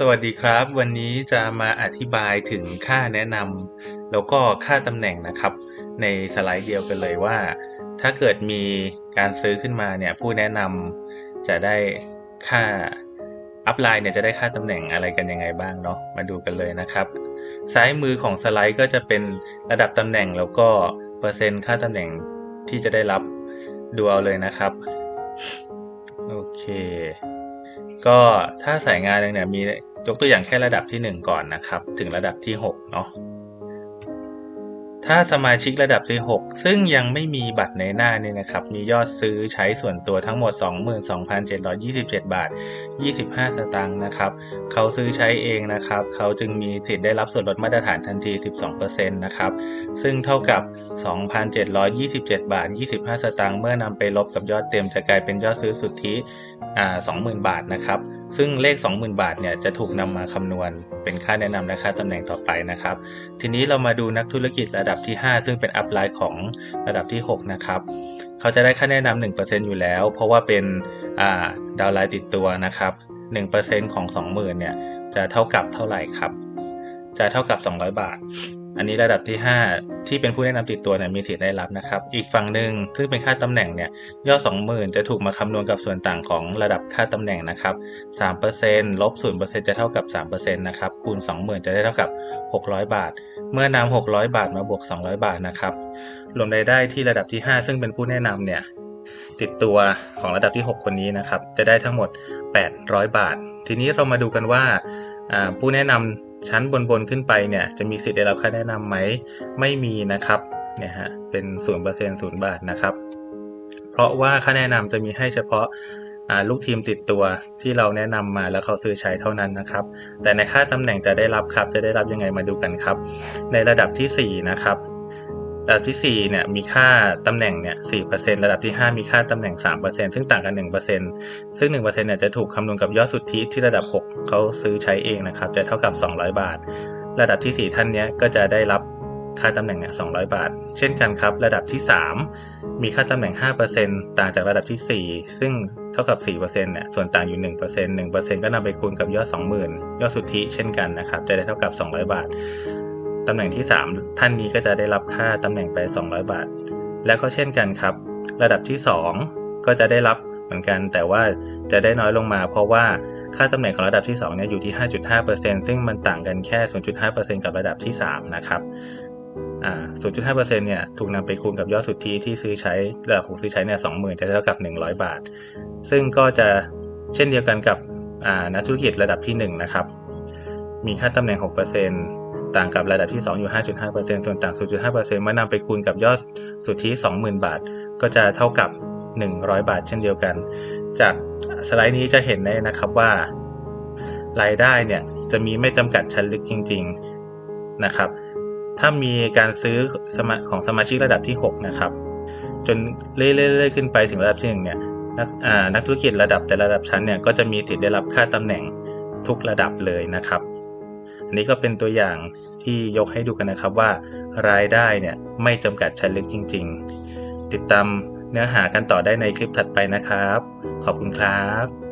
สวัสดีครับ วันนี้จะมาอธิบายถึงค่าแนะนำแล้วก็ค่าตำแหน่งนะครับ ในสไลด์เดียวกันเลยว่า ถ้าเกิดมีการซื้อขึ้นมาเนี่ยผู้แนะนำจะได้ค่าอัพไลน์เนี่ยจะได้ค่าตำแหน่งอะไรกันยังไงบ้างเนาะมาดูกันเลยนะครับ ซ้ายมือของสไลด์ก็จะเป็นระดับตำแหน่งแล้วก็เปอร์เซ็นต์ค่าตำแหน่งที่จะได้รับดูเอาเลยนะครับโอเค ก็ถ้าสายงานหนึ่งเนี่ยมียกตัวอย่างแค่ระดับที่ 1 ก่อนนะครับ ถึงระดับที่6เนาะ ถ้าสมาชิกระดับที่6ซึ่งยังไม่มีบัตรในหน้านี่นะครับ มียอดซื้อใช้ส่วนตัวทั้งหมด 22,727 บาท 25 สตางค์นะครับ เขาซื้อใช้เองนะครับ เขาจึงมีสิทธิ์ได้รับส่วนลดมาตรฐานทันที 12%นะครับ ซึ่งเท่ากับ 2,727 บาท 25 สตางค์เมื่อนำไปลบกับยอดเต็มจะกลายเป็นยอดซื้อสุทธิอ่า20,000 บาทนะครับ ซึ่งเลข 20,000 บาทเนี่ยจะถูกนำมาคำนวณเป็นค่าแนะนำและค่าตำแหน่งต่อไปนะครับ ทีนี้เรามาดูนักธุรกิจระดับที่ 5 ซึ่งเป็นอัพไลน์ของระดับที่ 6 นะครับ เขาจะได้ค่าแนะนำ1%อยู่แล้ว เพราะว่าเป็นาดาวไลน์ติดตัวนะครับ 1%ของ 20,000เนี่ยจะเท่ากับเท่าไหร่ครับ จะเท่ากับ 200 บาท อันนี้ระดับที่ 5 ที่เป็นผู้แนะนำติดตัวเนี่ยมีสิทธิ์ได้รับนะครับ อีกฝั่งหนึ่งซึ่งเป็นค่าตำแหน่งเนี่ยยอด 20,000 จะถูกมาคำนวณกับส่วนต่างของระดับค่าตำแหน่งนะครับ3%ลบ0%จะเท่ากับ3%นะครับคูณ 20,000 จะได้เท่ากับ 600 บาท เมื่อนำ600 บาทมาบวก 200 บาทนะครับรวมรายได้ที่ระดับที่ 5 ซึ่งเป็นผู้แนะนำเนี่ยติดตัวของระดับที่ 6 คนนี้นะครับ จะได้ทั้งหมด 800 บาท ทีนี้เรามาดูกันว่าอ่าผู้แนะนำ ชั้นบนๆขึ้นไปเนี่ยจะมีสิทธิ์ได้รับค่าแนะนำไหมไม่มีนะครับเนี่ยฮะเป็นศูนเปอร์เซ็นต์ศูนย์บาทนะครับ เพราะว่าค่าแนะนำจะมีให้เฉพาะลูกทีมติดตัวที่เราแนะนำมาแล้วเขาซื้อใช้เท่านั้นนะครับ แต่ในค่าตำแหน่งจะได้รับครับจะได้รับยังไงมาดูกันครับ ในระดับที่ 4 นะครับ ระดับที่4เนี่ยมีค่าตำแหน่งเนี่ย4%ระดับที่ 5 มีค่าตำแหน่ง 3%ซึ่งต่างกัน 1%ซึ่ง 1%เนี่ยจะถูกคำนวณกับยอดสุทธิที่ระดับ 6 เขาซื้อใช้เองนะครับ จะเท่ากับ 200 บาท ระดับที่ 4 ท่านเนี้ยก็จะได้รับค่าตำแหน่งเนี่ย200 บาท เช่นกันครับ ระดับที่ 3 มีค่าตำแหน่ง 5%ต่างจากระดับที่ 4 ซึ่งเท่ากับ4%เนี่ยส่วนต่างอยู่ 1% 1%ก็นำไปคูณกับยอด 20,000 ยอดสุทธิเช่นกันนะครับ จะได้เท่ากับ 200 บาท ตำแหน่งที่ 3 ท่านนี้ก็จะได้รับค่าตำแหน่งไป 200 บาท แล้วก็เช่นกันครับ ระดับที่ 2 ก็จะได้รับเหมือนกันแต่ว่าจะได้น้อยลงมา เพราะว่าค่าตำแหน่งของระดับที่2เนี่ยอยู่ที่ 5.5%ซึ่งมันต่างกันแค่ 0.5%กับระดับที่ 3 นะครับอ่า0.5%เนี่ยถูกนำไปคูณกับยอดสุทธิที่ซื้อใช้ระดับของซื้อใช้เนี่ย20,000 จะเท่ากับ 100 บาท ซึ่งก็จะเช่นเดียวกันกับนักธุรกิจระดับที่ 1 นะครับ มีค่าตำแหน่ง 6% ต่างกับระดับที่ 2 อยู่ 5.5%ส่วนต่าง 0.5%เมื่อนำไปคูณกับยอดสุทธิ 20,000 บาท ก็จะเท่ากับ 100 บาท เช่นเดียวกัน จากสไลด์นี้จะเห็นได้นะครับว่า รายได้เนี่ยจะมีไม่จำกัดชั้นลึกจริง ๆนะครับ ถ้ามีการซื้อสมของสมาชิกระดับที่ 6 นะครับ จนเรื่อยๆขึ้นไปถึงระดับที่ 1 เนี่ยนักนักธุรกิจระดับแต่ระดับชั้นเนี่ยก็จะมีสิทธิ์ได้รับค่าตำแหน่งทุกระดับเลยนะครับ อันนี้ก็เป็นตัวอย่างที่ยกให้ดูกันนะครับว่ารายได้เนี่ยไม่จำกัดชั้นลึกจริง ๆ ติดตามเนื้อหากันต่อได้ในคลิปถัดไปนะครับ ขอบคุณครับ